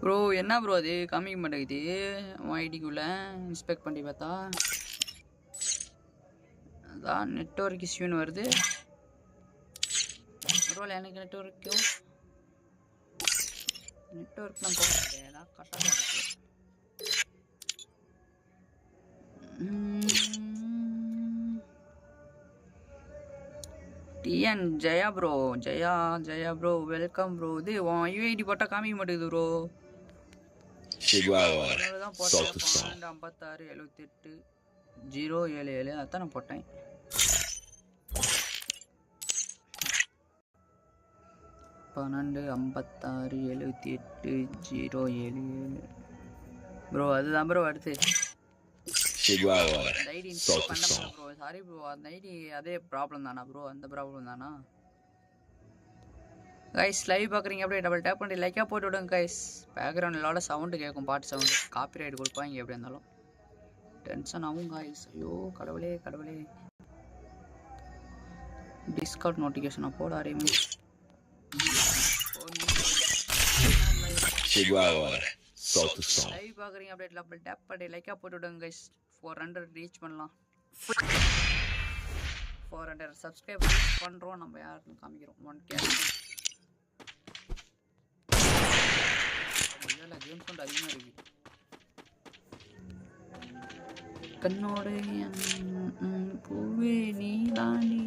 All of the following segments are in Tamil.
ப்ரோ என்ன ப்ரோ அது? காமிக்க மாட்டேங்குது. ஐடிக்குள்ளே இன்ஸ்பெக்ட் பண்ணி பார்த்தா. அதான் நெட்ஒர்க் இஷ்யூன்னு வருது. பரவாயில்ல எனக்கு நெட்ஒர்க்கும் நெட்ஒர்க்லாம் போகாது அதான் கரெக்டாக தான் இருக்கு. TN Jaya bro Jaya Jaya bro welcome bro இது உன் யூஐடி போட்டால் காமிக்க மாட்டேங்குது ப்ரோ போட்டேன். som. பன்னெண்டு ஐம்பத்தாறு எழுபத்தெட்டு ஜீரோ ஏழு ஏழு அதான் நான் போட்டேன். பன்னெண்டு ஐம்பத்தாறு எழுபத்தி எட்டு ஜீரோ ஏழு ஏழு. ப்ரோ அதுதான் ப்ரோ அடுத்து. ஐடி. ப்ரோ. சாரி ப்ரோ அந்த ஐடி அதே ப்ராப்ளம் தானா ப்ரோ? அந்த ப்ராப்ளம் தானா? கைஸ் லைவ் பார்க்குறீங்க அப்படியே டபுள் டேப் பண்ணி லைக்காக போட்டு விடுங்க கைஸ் பேக்ரவுண்டில் சவுண்டு கேட்கும் பாட்டு சவுண்டு காப்பி ரைட் கொடுப்பாங்க எப்படி இருந்தாலும். டென்ஷன் ஆகும் கைஸ் ஐயோ கடவுளே கடவுளே. டிஸ்கவுண்ட் நோட்டிஃபிகேஷனை போட ஆரம்பிச்சு லைவ் பார்க்குறீங்க அப்படியே டபுள் டேப் பண்ணி லைக்காக போட்டு விடுங்க கைஸ் ஃபோர் ஹண்ட்ரட் ரீச் பண்ணலாம். ஃபோர் ஹண்ட்ரட் சப்ஸ்கிரைப் பண்ணுறோம் நம்ம யாருன்னு காமிக்கிறோம். ஒன் கே கேம் சவுண்ட் அதிகமாக இருக்கு. கண்ணோட பூவே நீ தாண்டி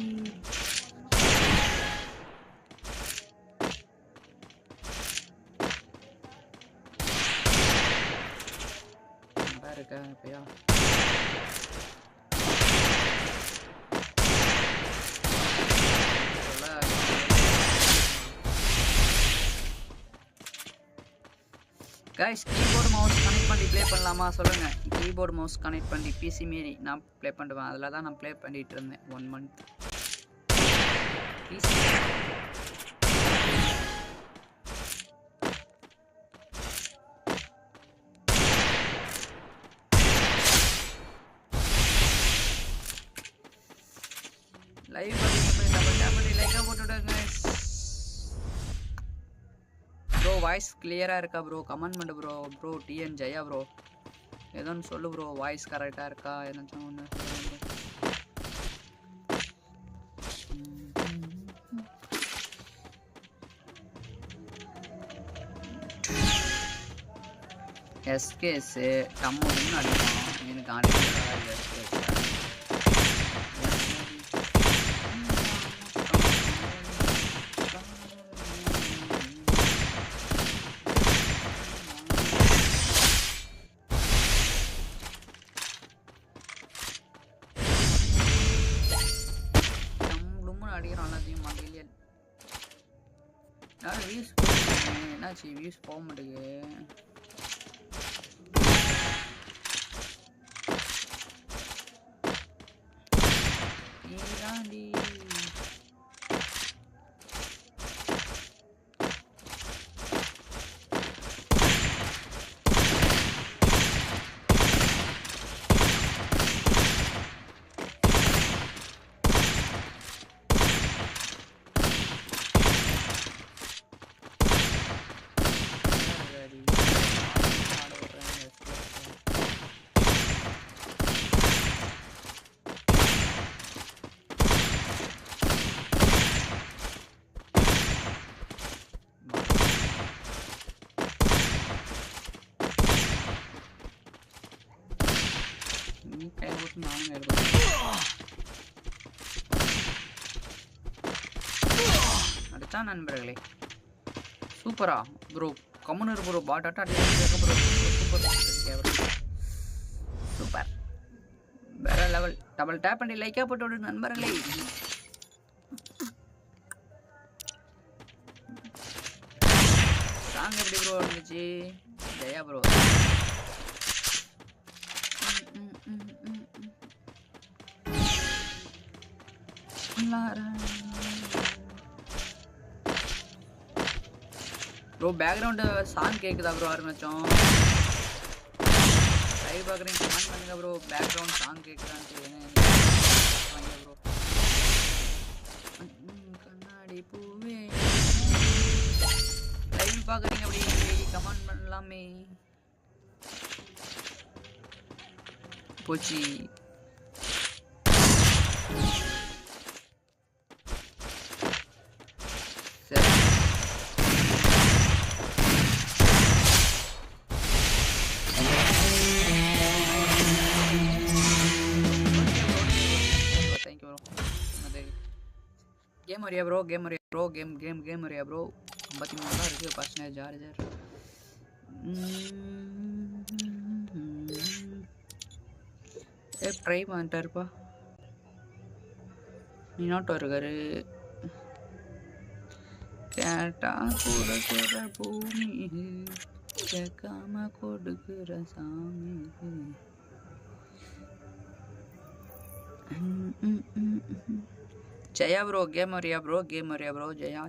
இருக்க இப்பயா? கைஸ் கீபோர்டு மவுஸ் கனெக்ட் பண்ணி ப்ளே பண்ணலாமா? சொல்லுங்கள் கீபோர்டு மவுஸ் கனெக்ட் பண்ணி பிசி மாரி நான் ப்ளே பண்ணுவேன். அதில் தான் நான் ப்ளே பண்ணிட்டு இருந்தேன். One month PC live double tap பண்ணி லைக்காக போட்டுவிடுங்க வாய்ஸ் கிளியராக இருக்கா ப்ரோ கமெண்ட் பண்ணு bro bro TN Jaya bro ஏதோன்னு சொல்லு ப்ரோ வாய்ஸ் கரெக்டாக இருக்கா? ஏதாச்சும் ஒன்று எஸ்கேஸு டம்முன்னு அடிக்கணும் எனக்கு அடிக்கிறாங்க எஸ்கேஸ் நான் வியூஸ் என்னாச்சு வியூஸ் போக மாட்டேங்குது நீதாண்டி நீ கை போட்டு நானும் கை போட்டு அடிச்சா நண்பர்களே. சூப்பரா ப்ரோ கம்முனர் ப்ரோ பாட்டாட்டா ப்ரோ சூப்பர் சூப்பர் வேற லெவல் டபுள் டேப் பண்ணி லைக்கா போட்டு விடு நண்பர்களே. சாங் எப்படி ப்ரோ இருந்துச்சு Jaya bro bro background song கேட்குதா ப்ரோ ஆரம்பித்தோம் லைவ் பார்க்குறீங்க கமெண்ட் பண்ணுங்க ப்ரோ பேக்ரவுண்ட் சாங் கேட்குறான்னு ப்ரோ கண்ணாடி பூவே. லைவ் பார்க்குறீங்க அப்படி கமெண்ட் பண்ணலாமே. போச்சு. கேம் வரியா ப்ரோ கேம் வரியா ப்ரோ கேம் கேம் கேம் வரியா ப்ரோ ஐம்பத்தி மூணு தான் இருக்குது பர்சனேஜ் சார்ஜர் ஏ ப்ரைம் வந்துட்டாருப்பா நீ நாட்டம் இருக்காரு கேட்டா கொடுக்குற பூமி கேட்காம கொடுக்குற சாமி ம், ம், ம், ம். ஜெயா ப்ரோ கேம் வரியா ப்ரோ கேம் வரியா ப்ரோ ஜெயா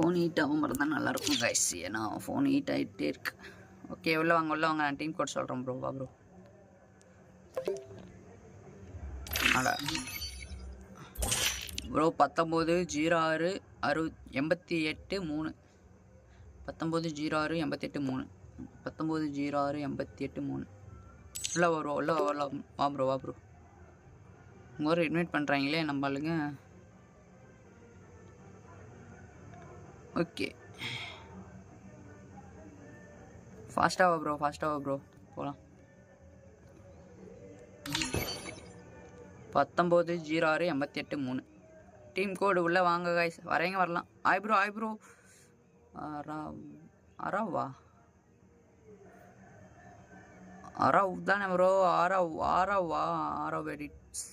ஃபோன் ஹீட் ஆகும் இருந்தால் நல்லாயிருக்கும் கைஸ் ஏன்னா ஃபோன் ஹீட் ஆகிட்டே இருக்கு. ஓகே உள்ள வாங்க உள்ள வாங்க. நான் டீம் கோட் சொல்கிறேன் ப்ரோ வா ப்ரோ அடா. ப்ரோ பத்தொம்போது ஜீரோ ஆறு அறு எண்பத்தி எட்டு மூணு. பத்தொம்போது ஜீரோ ஆறு எண்பத்தெட்டு மூணு. பத்தொம்போது ஜீரோ ஆறு எண்பத்தி எட்டு மூணு. உள்ள வரும் உள்ள வரலாம் வா. ப்ரோ வா ப்ரோ உங்கள் ஒரு இன்வைட் பண்ணுறாங்களே நம்ம ஆளுங்க ஓகே. ஃபாஸ்ட்டாகவா ப்ரோ ஃபாஸ்ட்டாகவா ப்ரோ போகலாம் பத்தொம்போது ஜீரோ ஆறு எண்பத்தி எட்டு மூணு. டீம் கோடு உள்ளே வாங்க காய்ஸ் வரேங்க வரலாம். ஆய் ப்ரோ ஆய் ப்ரோ அராவா அராவ் தானே ப்ரோ ஆரவ் ஆராவா ஆரவ் எடிட்ஸ்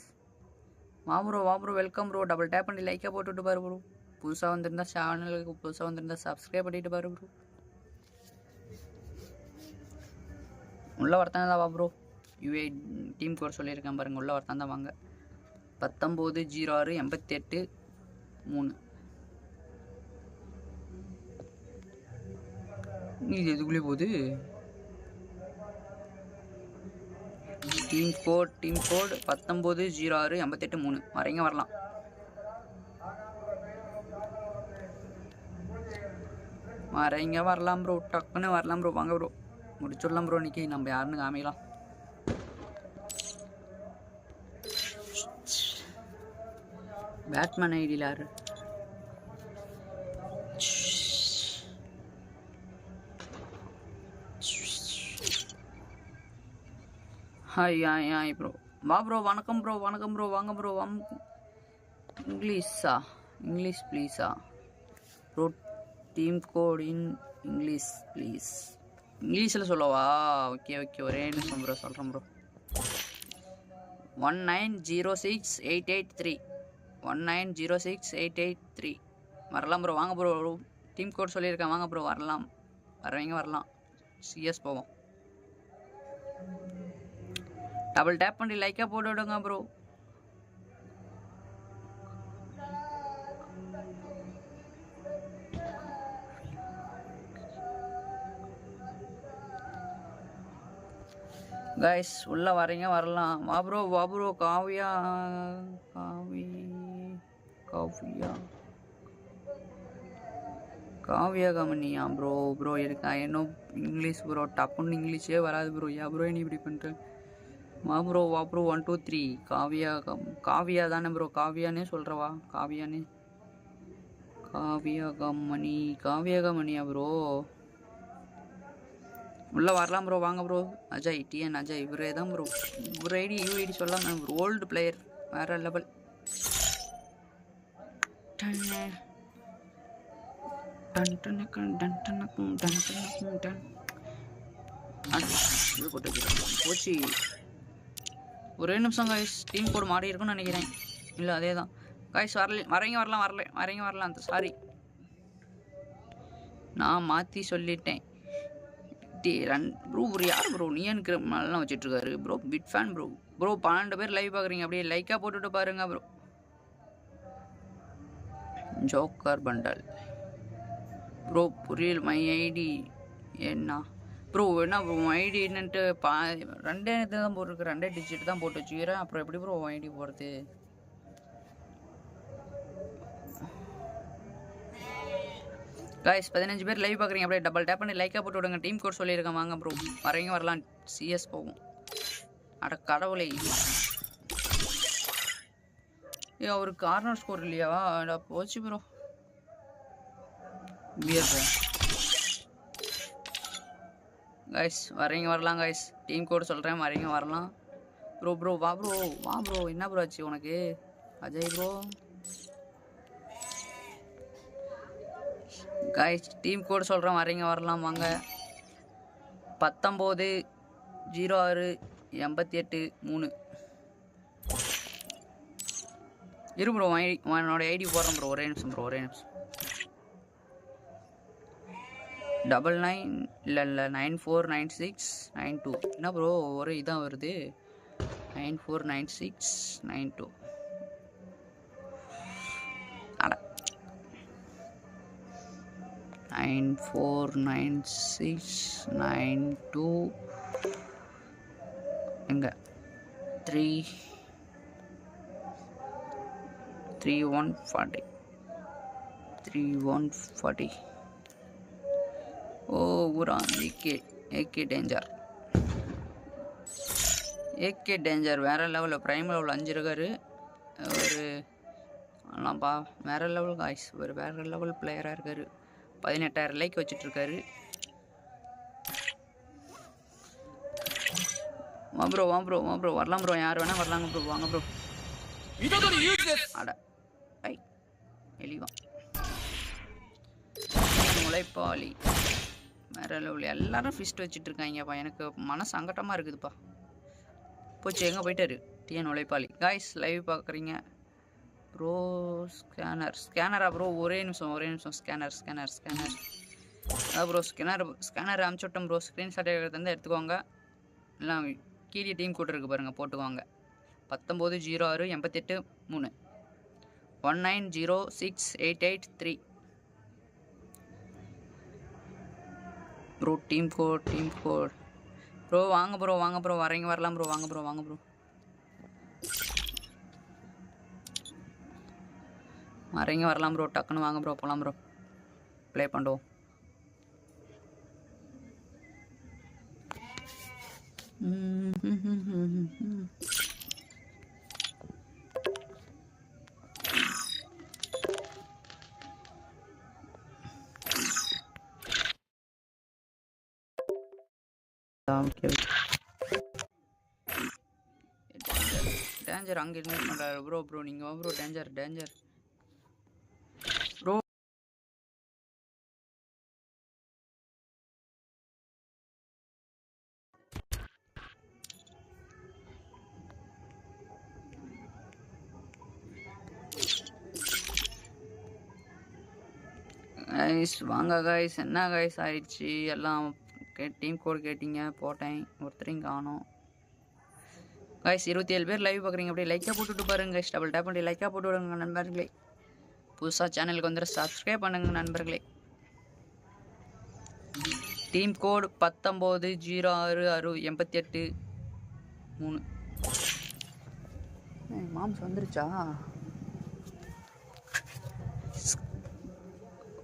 வா ப்ரோ வா bro welcome bro double tap பண்ணி லைக்காக போட்டுவிட்டு பாரு ப்ரோ புதுசாக வந்திருந்தா சேனலுக்கு புதுசாக வந்திருந்தா சப்ஸ்கிரைப் பண்ணிட்டு பாரு ப்ரோ உள்ள வரத்தானே தான் வா ப்ரோ யூஏ டீம் கோர் சொல்லியிருக்கேன் பாருங்க உள்ள வரத்தான் தான் வாங்க. பத்தொம்போது ஜீரோ ஆறு எண்பத்தி எட்டு மூணு. இது எதுக்குள்ளே போகுது? டீம் கோட் டீம் கோட் பத்தொம்போது ஜீரோ ஆறு எண்பத்தெட்டு மூணு. வரைங்க வரலாம். வரீங்க வரலாம் ப்ரோ டக்குன்னு வரலாம் ப்ரோ வாங்க ப்ரோ முடிச்சுடலாம் ப்ரோ இன்னைக்கு நம்ம யாருன்னு காமிக்கலாம் பேட்மேன் ஐடியில் யாரு ஹாய் ஹாய் ஹாய் ப்ரோ வா ப்ரோ வணக்கம் ப்ரோ வணக்கம் ப்ரோ வாங்க ப்ரோ வாங்க இங்கிலீஷா English ப்ளீஸா bro team code in English please இங்கிலீஷில் சொல்லவா? ஓகே ஓகே ஒரே நிமிஷம் ப்ரோ சொல்கிறேன் bro one nine zero six eight eight three one nine zero six eight eight three வரலாம் ப்ரோ வாங்க ப்ரோ டீம் கோட் சொல்லியிருக்கேன். வாங்க ப்ரோ வரலாம். வரவங்க வரலாம். சிஎஸ் போவோம். டபுள் டேப் பண்ணி லைக்காக போட்டு விடுங்க ப்ரோ கைஸ் உள்ள வரீங்க வரலாம். வா ப்ரோ வா ப்ரோ காவியா காவி காவியா. காவியா கமனியா ப்ரோ ப்ரோ இருக்கா? என்ன இங்கிலீஷ் ப்ரோ டப்புன்னு இங்கிலீஷே வராது ப்ரோ ஏன் ப்ரோ நீ இப்படி பண்ணுற வா ப்ரோ வா bro one two three Kaviya come Kaviya தானே ப்ரோ காவியானே சொல்கிறவா காவியானே. காவியா கமணி காவியா கமணியா ப்ரோ உள்ள வரலாம் ப்ரோ வாங்க ப்ரோ அஜய் டிஎன் அஜய் இவரே தான் ப்ரோ இவர் ஐடி யூ ஐடி சொல்லாம ஒரு ஓல்டு பிளேயர் வேற லெவல் போச்சு. ஒரே நிமிஷம் காய்ஸ் டீம் கோடு மாறி இருக்கும்னு நினைக்கிறேன். இல்லை அதே தான். காய்ஸ் வரல வரீங்க வரலாம் வரல வரீங்க வரலாம். சாரி நான் மாற்றி சொல்லிட்டேன். டே ரன் ப்ரோ ஒரு யார் ப்ரோ நீ எனக்கு வச்சுட்ருக்காரு? ப்ரோ பிட் ஃபேன் ப்ரோ ப்ரோ பன்னெண்டு பேர் லைவ் பார்க்குறீங்க அப்படியே லைக்காக போட்டுட்டு பாருங்க ப்ரோ ஜோக்கர் பண்டல். ப்ரோ புரியல் மை ஐடி என்ன? ப்ரோ என்ன ப்ரோ ஐடி என்னன்ட்டு பா ரெண்டே இது தான் போட்டிருக்கு. ரெண்டே டிஜிட் தான் போட்டு வச்சுக்கிறேன் அப்புறம் எப்படி ப்ரோ ஐடி போகிறது காய்ஸ் பதினஞ்சு பேர் லைவ் பார்க்குறீங்க. அப்படியே டபுள் டேப் பண்ணி லைக்காக போட்டு விடுங்க. டீம் கோட் சொல்லியிருக்கேன். வாங்க ப்ரோ வரையும் வரலாம். சிஎஸ் போகும். அட கடவுளை. ஏ ஒரு கார்னர் ஸ்கோர் இல்லையா? அடா போச்சு ப்ரோ பியர் ப்ரோ கைஸ் வரீங்க வரலாம் காய்ஸ் டீம் கோட் சொல்கிறேன் வரீங்க வரலாம். ப்ரோ ப்ரோ வா ப்ரோ வா ப்ரோ என்ன ப்ரோ ஆச்சு உனக்கு? அஜய் ப்ரோ காய்ஸ் டீம் கூட சொல்கிறேன் வரீங்க வரலாம் வாங்க. பத்தொம்போது ஜீரோ ஆறு எண்பத்தி எட்டு மூணு. இரு ப்ரோ ஐடி உன்னோட ஐடி போடுறேன் ப்ரோ ஒரே நிமிஷம் ப்ரோ ஒரே நிமிஷம். டபுள் நைன் இல்லை இல்லை nine four nine six nine two என்ன ப்ரோ ஒரு இதான் வருது. Nine four nine six nine two nine four nine six nine two எங்கே three three one forty three one forty ஓ ஊரா AK AK danger AK danger வேறு லெவலில் ப்ரைம் லெவல் அஞ்சு இருக்காரு. ஒரு ஆனாப்பா வேறு லெவல் காய்ஸ் ஒரு வேறு லெவல் பிளேயராக இருக்கார். பதினெட்டாயிரம் லைக் வச்சுட்ருக்காரு. வா ப்ரோ வா ப்ரோ வா ப்ரோ வரலாம் ப்ரோ யார் வேணால் வரலாங்க ப்ரோ வாங்க ப்ரோ அட. ஐ. எலிவா முளைப்பாளி. வேற லெவல் எல்லாரும் ஃபிஸ்ட் வச்சுட்டு இருக்காங்கப்பா எனக்கு மன சங்கட்டமாக இருக்குதுப்பா. போச்சு எங்கே போயிட்டாரு? டிஎன் உழைப்பாளி காய்ஸ் லைவ் பார்க்குறீங்க ப்ரோ ஸ்கேனர் ஸ்கேனரா ப்ரோ ஒரே நிமிஷம் ஒரே நிமிஷம். ஸ்கேனர் ஸ்கேனர் ஸ்கேனர் அதான் ப்ரோ ஸ்கேனர் ஸ்கேனர் அனுப்பிச்சுட்டோம் ப்ரோ ஸ்க்ரீன்ஷாட் எடுத்து எடுத்துக்கோங்க. எல்லாம் கீழே டீம் கூட்டிருக்கு பாருங்கள் போட்டுக்கோங்க. பத்தொம்போது ஜீரோ ஆறு எண்பத்தெட்டு மூணு. One nine zero six eight eight three bro team code team code bro வாங்க ப்ரோ வாங்க ப்ரோ வரீங்க வரலாம் ப்ரோ வாங்க ப்ரோ வாங்க ப்ரோ வரீங்க வரலாம் ப்ரோ டக்குன்னு வாங்க ப்ரோ போகலாம் ப்ரோ ப்ளே பண்ணுவோம் ஓகே டேஞ்சர் அங்கே இன்வைட் பண்ணுறாரு ப்ரோ ப்ரோ நீங்கள் ப்ரோ டேஞ்சர் டேஞ்சர் கைஸ் வாங்க கைஸ் என்ன கைஸ் ஆயிடுச்சு? எல்லாம் கே டீம் கோட் கேட்டிங்க போட்டேன். ஒருத்தரையும் காணும். கைஸ் இருபத்தி ஏழு பேர் லைவ் பார்க்குறீங்க. அப்படியே லைக்காக போட்டுட்டு பாருங்க. கைஸ் டபுள் டேப் பண்ணி லைக்காக போட்டு விடுங்க நண்பர்களே. புதுசாக சேனலுக்கு வந்துட சப்ஸ்கிரைப் பண்ணுங்க நண்பர்களே. டீம் கோடு பத்தொம்போது ஜீரோ ஆறு அறு எண்பத்தி எட்டு மூணு. மாம்ஸ் வந்துருச்சா?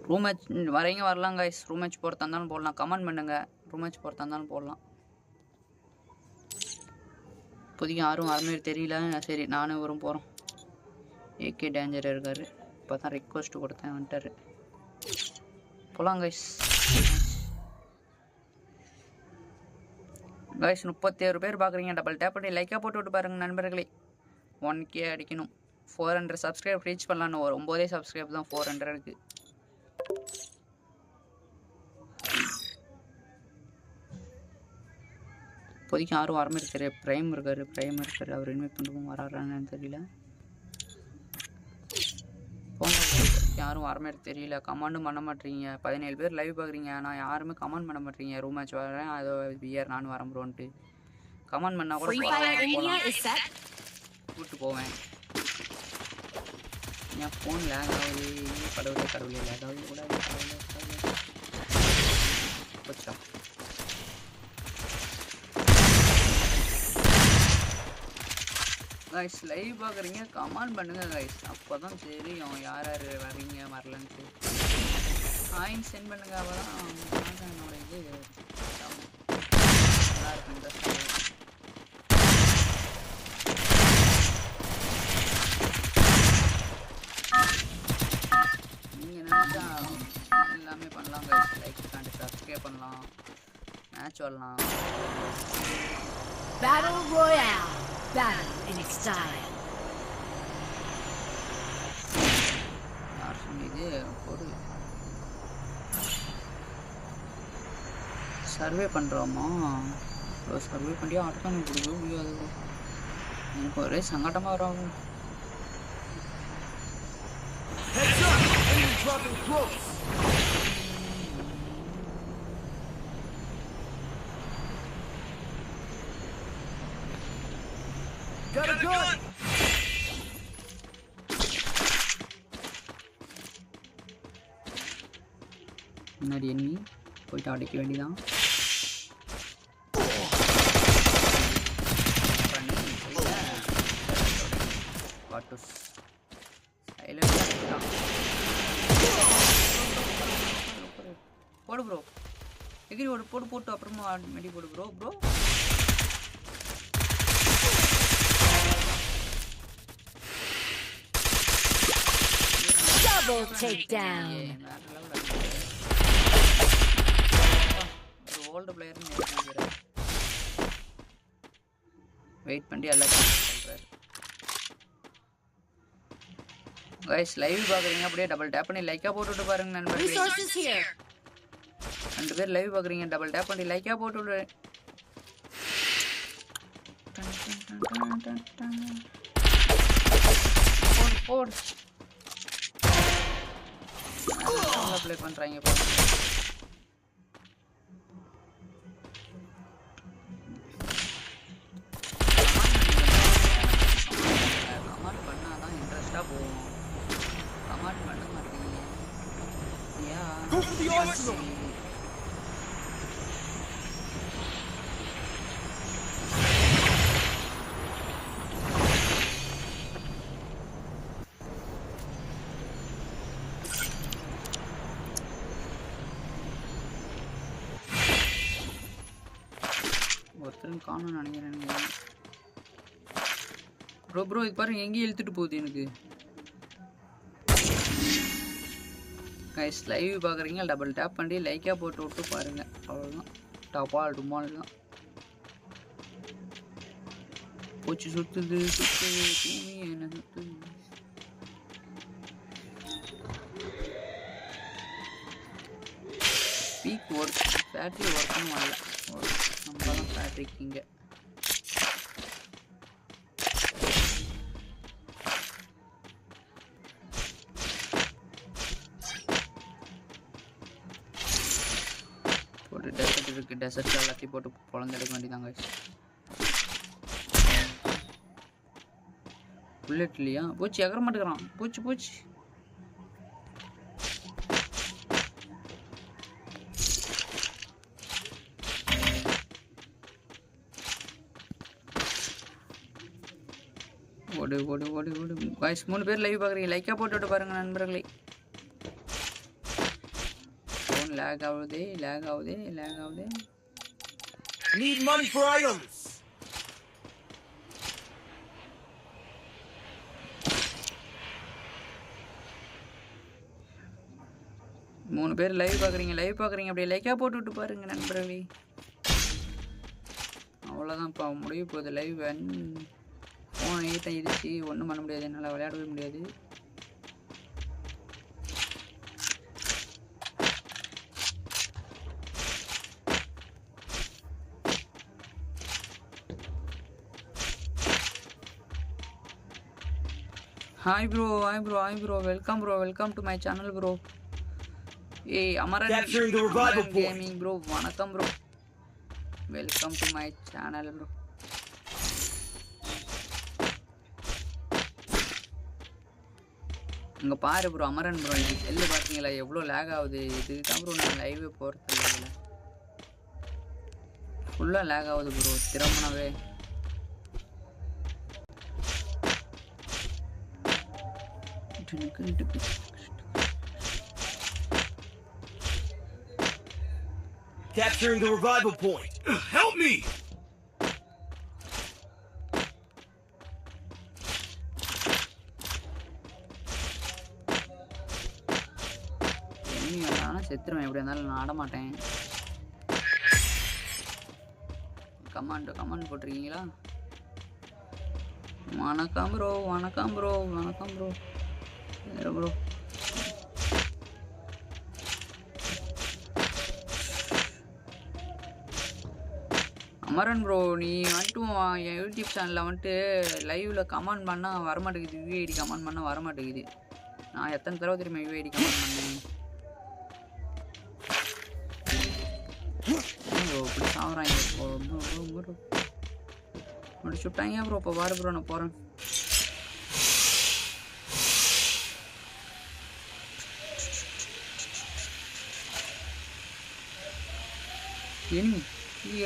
ரூம் மேட்ச் வரைங்க வரலாம் கைஸ் ரூம் மேட்ச் போகிறதா இருந்தாலும் போடலாம். கமெண்ட் பண்ணுங்கள் ரூம் மேட்ச் போகிறதா இருந்தாலும் போடலாம். இப்போதைக்கு யாரும் வர மாதிரி தெரியல. சரி நானும் இவரும் போகிறோம் ஏகே டேஞ்சர் இருக்கார். இப்போ தான் ரெக்வஸ்ட் கொடுத்தேன் வந்துட்டார். போகலாம் கைஸ் கைஸ் முப்பத்தேழு பேர் பார்க்குறீங்க டபுள் டேப் பண்ணி லைக்காக போட்டு விட்டு பாருங்கள் நண்பர்களே. ஒன் கே அடிக்கணும். ஃபோர் ஹண்ட்ரட் சப்ஸ்கிரைப் ரீச் பண்ணலான்னு ஒரு ஒம்போதே சப்ஸ்கிரைப் தான். ஃபோர் ஹண்ட்ரட் இருக்குது இப்போதைக்கு யாரும் வர மாதிரி தெரியல ப்ரைம் இருக்காரு ப்ரைம் இருக்காரு. அவர் இன்வைட் பண்ணுவோம் வராறான்னு தெரியல. யாரும் வர மாதிரி தெரியல. கமெண்டும் பண்ண மாட்டீங்க. பதினேழு பேர் லைவ் பார்க்குறீங்க ஆனால் யாருமே கமெண்ட் பண்ண மாட்டீங்க. ரூம் மேட்ச் வரேன். அதோ பியர் நானும் வரேன் ப்ரோன்ட்டு கமெண்ட் பண்ணா கூட. கூப்பிட்டு போவேன். என் ஃபோன் லேக் ஆகுது கடவுளே கடவுளே லேக் ஆகுது கூட கடவுளே கடவுளே போச்சா கைஸ் லைவ் பார்க்குறீங்க கமெண்ட் பண்ணுங்க கைஸ் அப்போ தான் தெரியும் யார் யார் வரீங்க வரலன்ட்டு காயின் சென்ட் பண்ணுங்க அப்போ தான் என்னோட இது நல்லா இன்ட்ரெஸ்டாக நீங்கள் நினச்சா எல்லாமே பண்ணலாம் கைஸ் லைக் கண்டு சப்ஸ்கிரைப் பண்ணலாம் மேட்ச் வரலாம் Battle Royale. Battle in style. யார் சொன்னது போடு சர்வே பண்ணுறோமா ப்ரோ சர்வே பண்ணி ஆட்டம் கொடுக்க முடியாது bro. எனக்கு ஒரே சங்கடமாக வரும் Heads up! Enemy dropping close! போயிட்டு அடைக்க பாட்டு போடு ப்ரோ எகிரி ஓடு போடு போட்டு அப்புறமா மெடி போடு ப்ரோ ப்ரோ Double takedown. பிளேயர்னு நினைக்கிறேன் வெயிட் பண்ணி எல்லாத்தையும் சொல்கிறாரு கைஸ் லைவ் பார்க்குறீங்க அப்படியே டபுள் டேப் பண்ணி லைக்காக போட்டுவிட்டு பாருங்க நண்பர்களே. ரெண்டு பேர் லைவ் பார்க்குறீங்க டபுள் டேப் பண்ணி லைக்காக போட்டு போடு போடு. ப்ளே பண்ணுறாங்க காணும்னு நினைக்கிறேன். ப்ரோ ப்ரோ இது பாருங்க எங்கேயும் இழுத்துட்டு போகுது எனக்கு. கைஸ் லைவ் பார்க்குறீங்க டபுள் டேப் பண்ணி லைக்காக போட்டு விட்டு பாருங்க. அவ்வளோதான் டபால் டுமால் தான் போச்சு சுற்றுது சுற்றுது பூமி என்ன சுற்றுது பீக் ஒர்க் பேட்டரி ஒர்க்கும் வரல. நம்ம இங்கே போட்டு டெசர்ட் இருக்கு டெசர்ட் எல்லாத்தையும் போட்டு பொழந்து எடுக்க வேண்டியதாங்க புல்லட் இல்லையா? பூச்சி எகர மாட்டேங்கிறான் பூச்சி பூச்சி. ஓடு ஓடு ஓடு ஓடு. வாய்ஸ் மூணு பேர் லைவ் பார்க்குறீங்க. லைக்காக போட்டு விட்டு பாருங்க நண்பர்களே. ஃபோன் லேக் ஆகுதே லேக் ஆகுதே லேக் ஆகுதே. Need money for items! மூணு பேர் லைவ் பார்க்குறீங்க லைவ் பார்க்குறீங்க. அப்படியே லைக்காக போட்டு விட்டு பாருங்க நண்பர்களே. அவ்வளோதான்ப்பா முடிய போகுது லைவ் ஃபோன் ஈட்டம் இடிச்சு ஒன்றும் பண்ண முடியாது. என்னால் விளையாடவே முடியாது. Hi bro hi bro hi bro welcome bro welcome to my channel bro ஏய் அமரன். கேமிங் ப்ரோ வணக்கம் bro welcome to my channel bro இங்கே பாரு ப்ரோ அமரன் ப்ரோ இது செல்லு பார்த்தீங்களா எவ்வளோ லேக் ஆகுது. இதுக்கு தான் ப்ரோ நான் லைவே போகிறது இல்லை ஃபுல்லாக லேக் ஆகுது ப்ரோ. திரும்பினாவே Capturing the revival point. Help me! செத்துருவேன். எப்படி இருந்தாலும் நான் ஆடமாட்டேன். கமாண்ட் கமாண்ட் போட்டிருக்கீங்களா? வணக்கம் ப்ரோ வணக்கம் ப்ரோ வணக்கம் ப்ரோ ப்ரோ அமரன் ப்ரோ நீ வந்துட்டு என் யூடியூப் சேனலில் வந்துட்டு லைவில் கமெண்ட் பண்ணால் வரமாட்டேங்குது யூஐடி கமெண்ட் பண்ணால் வரமாட்டேங்குது. நான் எத்தனை தடவை தெரியுமா யூஐடி கமெண்ட் பண்ணேன் இப்படி ப்ரோ ப்ரோ ப்ரோ முடிச்சு விட்டாங்க ப்ரோ இப்போ பாரு ப்ரோ நான் போகிறேன் enemy இது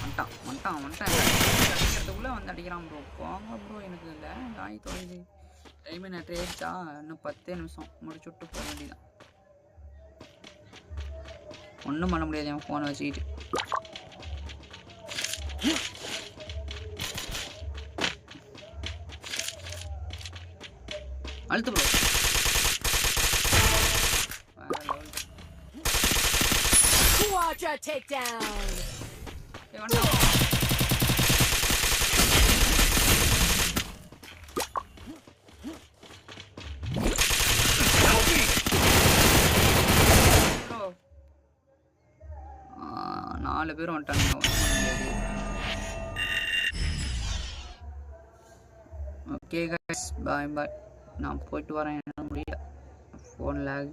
வந்துட்டான் வந்துட்டான் வந்துட்டான் அடிக்கிறதுக்குள்ளே வந்து அடிக்கிறான் ப்ரோ போங்க ப்ரோ எனக்கு இல்லை. காய் தொலைது டைம் என்ன ஆயிடுச்சா? இன்னும் பத்தே நிமிஷம். முடிச்சு விட்டு போக வேண்டியதான் ஒன்றும் பண்ண முடியாது என் ஃபோனை வச்சுக்கிட்டு. அழுத்து ப்ரோ. Quadra takedown. ஏய், வந்துட்டான். bro. ஆ, நாலு பேரும் வந்துட்டாங்க ஓகே கைஸ் பாய் பாய் நான் போயிட்டு வரேன். என்ன முடியல. ஃபோன் லேக்